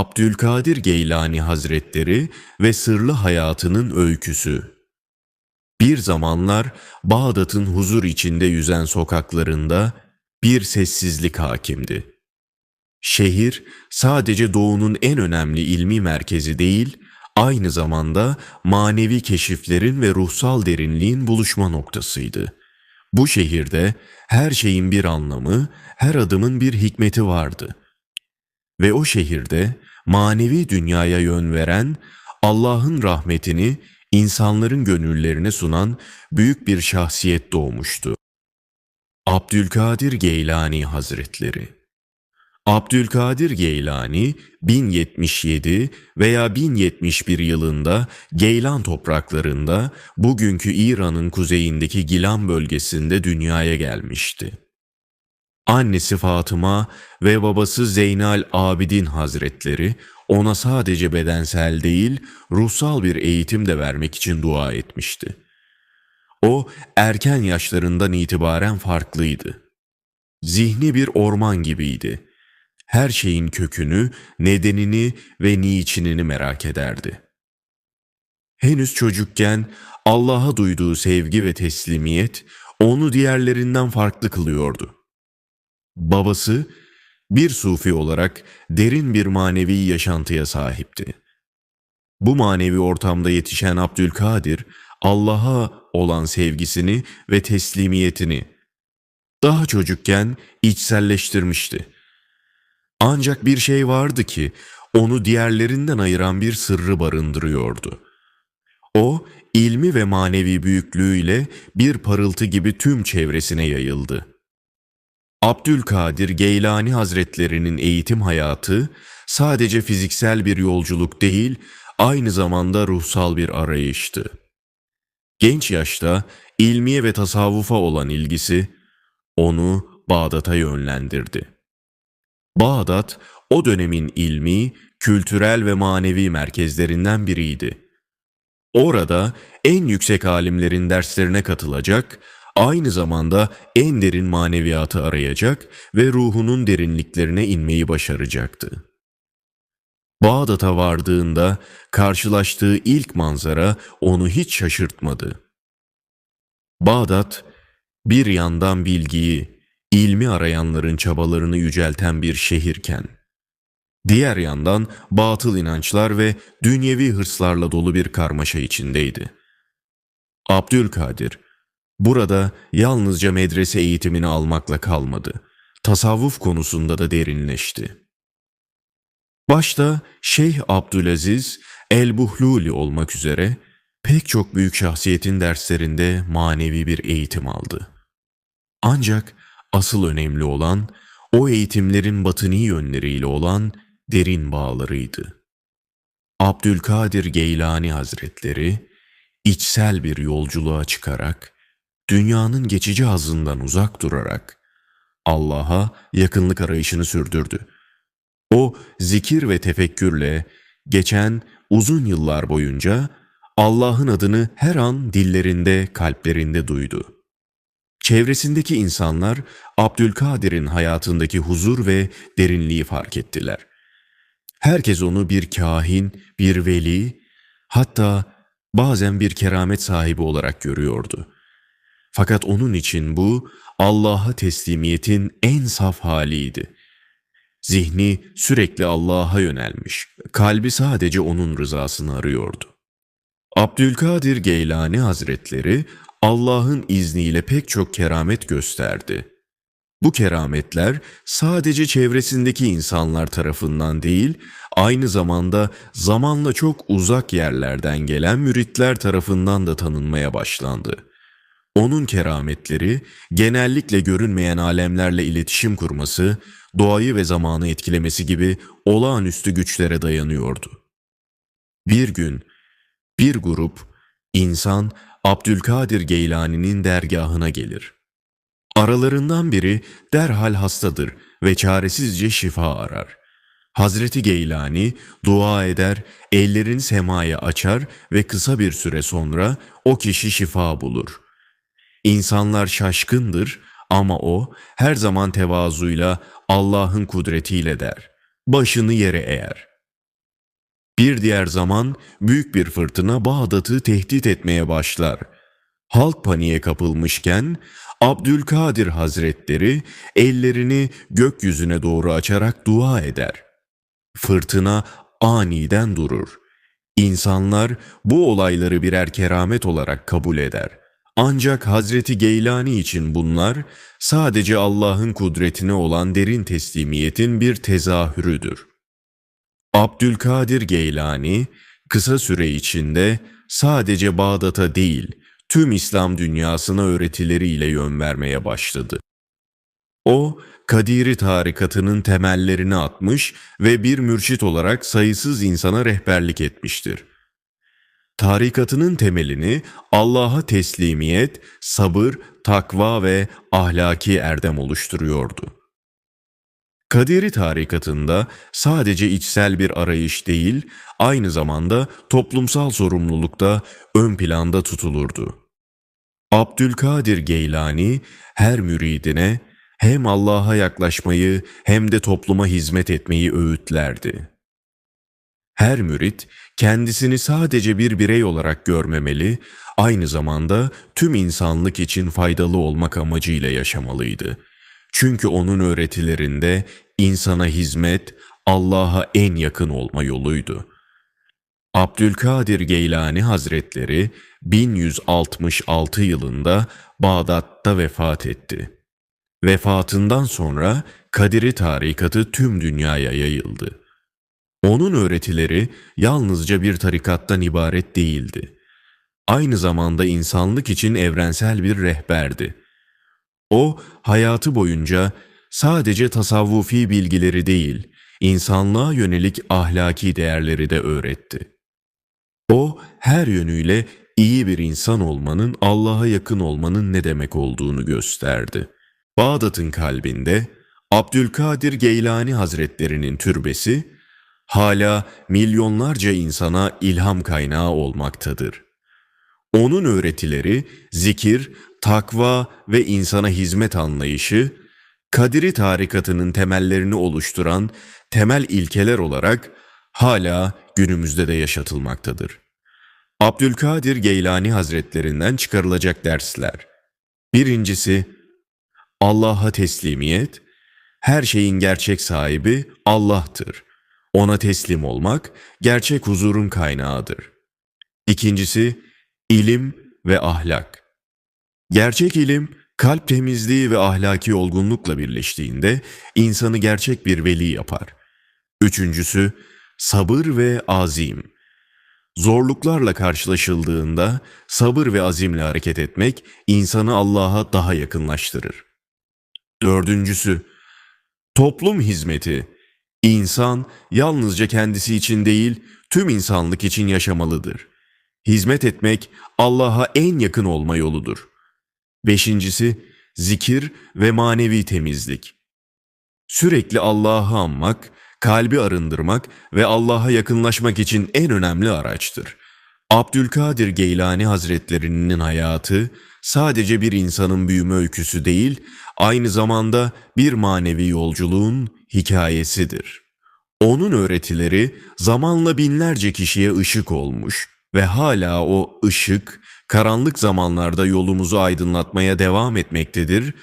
Abdülkadir Geylani Hazretleri ve sırlı hayatının öyküsü. Bir zamanlar Bağdat'ın huzur içinde yüzen sokaklarında bir sessizlik hakimdi. Şehir sadece doğunun en önemli ilmi merkezi değil, aynı zamanda manevi keşiflerin ve ruhsal derinliğin buluşma noktasıydı. Bu şehirde her şeyin bir anlamı, her adımın bir hikmeti vardı. Ve o şehirde manevi dünyaya yön veren, Allah'ın rahmetini insanların gönüllerine sunan büyük bir şahsiyet doğmuştu. Abdülkadir Geylani Hazretleri Abdülkadir Geylani 1077 veya 1071 yılında Geylan topraklarında bugünkü İran'ın kuzeyindeki Gilan bölgesinde dünyaya gelmişti. Annesi Fatıma ve babası Zeynal Abidin Hazretleri ona sadece bedensel değil, ruhsal bir eğitim de vermek için dua etmişti. O erken yaşlarından itibaren farklıydı. Zihni bir orman gibiydi. Her şeyin kökünü, nedenini ve niçinini merak ederdi. Henüz çocukken Allah'a duyduğu sevgi ve teslimiyet onu diğerlerinden farklı kılıyordu. Babası bir sufi olarak derin bir manevi yaşantıya sahipti. Bu manevi ortamda yetişen Abdülkadir Allah'a olan sevgisini ve teslimiyetini daha çocukken içselleştirmişti. Ancak bir şey vardı ki onu diğerlerinden ayıran bir sırrı barındırıyordu. O ilmi ve manevi büyüklüğüyle bir parıltı gibi tüm çevresine yayıldı. Abdülkadir Geylani Hazretlerinin eğitim hayatı sadece fiziksel bir yolculuk değil, aynı zamanda ruhsal bir arayıştı. Genç yaşta ilmiye ve tasavvufa olan ilgisi onu Bağdat'a yönlendirdi. Bağdat o dönemin ilmi, kültürel ve manevi merkezlerinden biriydi. Orada en yüksek alimlerin derslerine katılacak, aynı zamanda en derin maneviyatı arayacak ve ruhunun derinliklerine inmeyi başaracaktı. Bağdat'a vardığında karşılaştığı ilk manzara onu hiç şaşırtmadı. Bağdat, bir yandan bilgiyi, ilmi arayanların çabalarını yücelten bir şehirken, diğer yandan batıl inançlar ve dünyevi hırslarla dolu bir karmaşa içindeydi. Abdülkadir, burada yalnızca medrese eğitimini almakla kalmadı, tasavvuf konusunda da derinleşti. Başta Şeyh Abdülaziz El-Buhluli olmak üzere pek çok büyük şahsiyetin derslerinde manevi bir eğitim aldı. Ancak asıl önemli olan o eğitimlerin batıni yönleriyle olan derin bağlarıydı. Abdülkadir Geylani Hazretleri içsel bir yolculuğa çıkarak dünyanın geçici hazından uzak durarak Allah'a yakınlık arayışını sürdürdü. O zikir ve tefekkürle geçen uzun yıllar boyunca Allah'ın adını her an dillerinde, kalplerinde duydu. Çevresindeki insanlar Abdülkadir'in hayatındaki huzur ve derinliği fark ettiler. Herkes onu bir kahin, bir veli, hatta bazen bir keramet sahibi olarak görüyordu. Fakat onun için bu Allah'a teslimiyetin en saf haliydi. Zihni sürekli Allah'a yönelmiş, kalbi sadece onun rızasını arıyordu. Abdülkadir Geylani Hazretleri Allah'ın izniyle pek çok keramet gösterdi. Bu kerametler sadece çevresindeki insanlar tarafından değil, aynı zamanda zamanla çok uzak yerlerden gelen müritler tarafından da tanınmaya başlandı. Onun kerametleri genellikle görünmeyen alemlerle iletişim kurması, doğayı ve zamanı etkilemesi gibi olağanüstü güçlere dayanıyordu. Bir gün bir grup insan Abdülkadir Geylani'nin dergahına gelir. Aralarından biri derhal hastadır ve çaresizce şifa arar. Hazreti Geylani dua eder, ellerini semaya açar ve kısa bir süre sonra o kişi şifa bulur. İnsanlar şaşkındır ama o her zaman tevazuyla Allah'ın kudretiyle der. Başını yere eğer. Bir diğer zaman büyük bir fırtına Bağdat'ı tehdit etmeye başlar. Halk paniğe kapılmışken Abdülkadir Hazretleri ellerini gökyüzüne doğru açarak dua eder. Fırtına aniden durur. İnsanlar bu olayları birer keramet olarak kabul eder. Ancak Hazreti Geylani için bunlar sadece Allah'ın kudretine olan derin teslimiyetin bir tezahürüdür. Abdülkadir Geylani kısa süre içinde sadece Bağdat'a değil, tüm İslam dünyasına öğretileriyle yön vermeye başladı. O, Kadiri tarikatının temellerini atmış ve bir mürşit olarak sayısız insana rehberlik etmiştir. Tarikatının temelini Allah'a teslimiyet, sabır, takva ve ahlaki erdem oluşturuyordu. Kadiri tarikatında sadece içsel bir arayış değil, aynı zamanda toplumsal sorumlulukta ön planda tutulurdu. Abdülkadir Geylani her müridine hem Allah'a yaklaşmayı hem de topluma hizmet etmeyi öğütlerdi. Her mürit kendisini sadece bir birey olarak görmemeli, aynı zamanda tüm insanlık için faydalı olmak amacıyla yaşamalıydı. Çünkü onun öğretilerinde insana hizmet, Allah'a en yakın olma yoluydu. Abdülkadir Geylani Hazretleri 1166 yılında Bağdat'ta vefat etti. Vefatından sonra Kadiri tarikatı tüm dünyaya yayıldı. Onun öğretileri yalnızca bir tarikattan ibaret değildi. Aynı zamanda insanlık için evrensel bir rehberdi. O hayatı boyunca sadece tasavvufi bilgileri değil, insanlığa yönelik ahlaki değerleri de öğretti. O her yönüyle iyi bir insan olmanın, Allah'a yakın olmanın ne demek olduğunu gösterdi. Bağdat'ın kalbinde Abdülkadir Geylani Hazretlerinin türbesi hala milyonlarca insana ilham kaynağı olmaktadır. Onun öğretileri, zikir, takva ve insana hizmet anlayışı, Kadiri tarikatının temellerini oluşturan temel ilkeler olarak hala günümüzde de yaşatılmaktadır. Abdülkadir Geylani Hazretlerinden çıkarılacak dersler. Birincisi, Allah'a teslimiyet, her şeyin gerçek sahibi Allah'tır. Ona teslim olmak gerçek huzurun kaynağıdır. İkincisi, ilim ve ahlak. Gerçek ilim, kalp temizliği ve ahlaki olgunlukla birleştiğinde insanı gerçek bir veli yapar. Üçüncüsü, sabır ve azim. Zorluklarla karşılaşıldığında sabır ve azimle hareket etmek insanı Allah'a daha yakınlaştırır. Dördüncüsü, toplum hizmeti. İnsan yalnızca kendisi için değil, tüm insanlık için yaşamalıdır. Hizmet etmek Allah'a en yakın olma yoludur. Beşincisi, zikir ve manevi temizlik. Sürekli Allah'ı anmak, kalbi arındırmak ve Allah'a yakınlaşmak için en önemli araçtır. Abdülkadir Geylani Hazretlerinin hayatı sadece bir insanın büyüme öyküsü değil, aynı zamanda bir manevi yolculuğun hikayesidir. Onun öğretileri zamanla binlerce kişiye ışık olmuş ve hala o ışık karanlık zamanlarda yolumuzu aydınlatmaya devam etmektedir